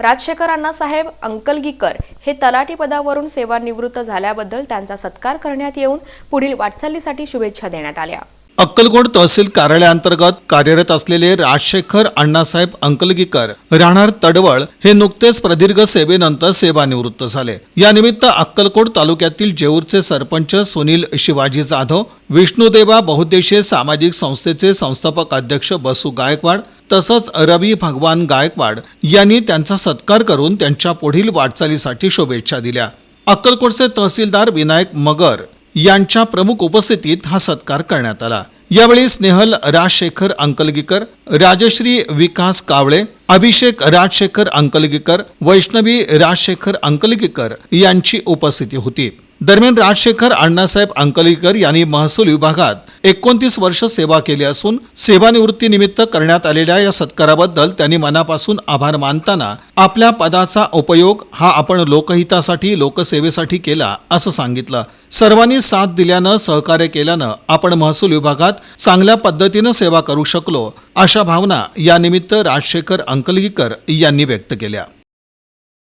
राजशेखर अण्णासाहेब अंकलगीकर हे तलाठी पदावरून सेवानिवृत्त झाल्याबद्दल त्यांचा सत्कार करण्यात येऊन पुढील वाटचालीसाठी शुभेच्छा देण्यात आल्या. अक्कलकोट तहसील कार्यालयाअंतर्गत कार्यरत असलेले राजशेखर अण्णासाहेब अंकलगीकर राहणार तडवळ हे नुकतेच प्रदीर्घ सेवेनंतर सेवानिवृत्त झाले. यानिमित्त अक्कलकोट तालुक्यातील जेऊरचे सरपंच सुनील शिवाजी जाधव विष्णुदेवा बहुद्देशीय सामाजिक संस्थेचे संस्थापक अध्यक्ष बसू गायकवाड तसंच रवी भगवान गायकवाड यांनी त्यांचा सत्कार करून त्यांच्या पुढील वाटचालीसाठी शुभेच्छा दिल्या. अक्कलकोटचे तहसीलदार विनायक मगर यांच्या प्रमुख उपस्थितीत हा सत्कार करण्यात आला. यावेळी स्नेहल राजशेखर अंकलगीकर राजश्री विकास कावळे अभिषेक राजशेखर अंकलगीकर वैष्णवी राजशेखर अंकलगीकर यांची उपस्थिती होती. दरम्यान राजशेखर अण्णासाहेब अंकलीकर यांनी महसूल विभागात एकोणतीस वर्ष सेवा केली असून सेवानिवृत्तीनिमित्त करण्यात आलेल्या या सत्काराबद्दल त्यांनी मनापासून आभार मानताना आपल्या पदाचा उपयोग हा आपण लोकहितासाठी लोकसेवेसाठी केला असं सांगितलं. सर्वांनी साथ दिल्यानं सहकार्य केल्यानं आपण महसूल विभागात चांगल्या पद्धतीनं सेवा करू शकलो अशा भावना यानिमित्त राजशेखर अंकलगीकर यांनी व्यक्त केल्या.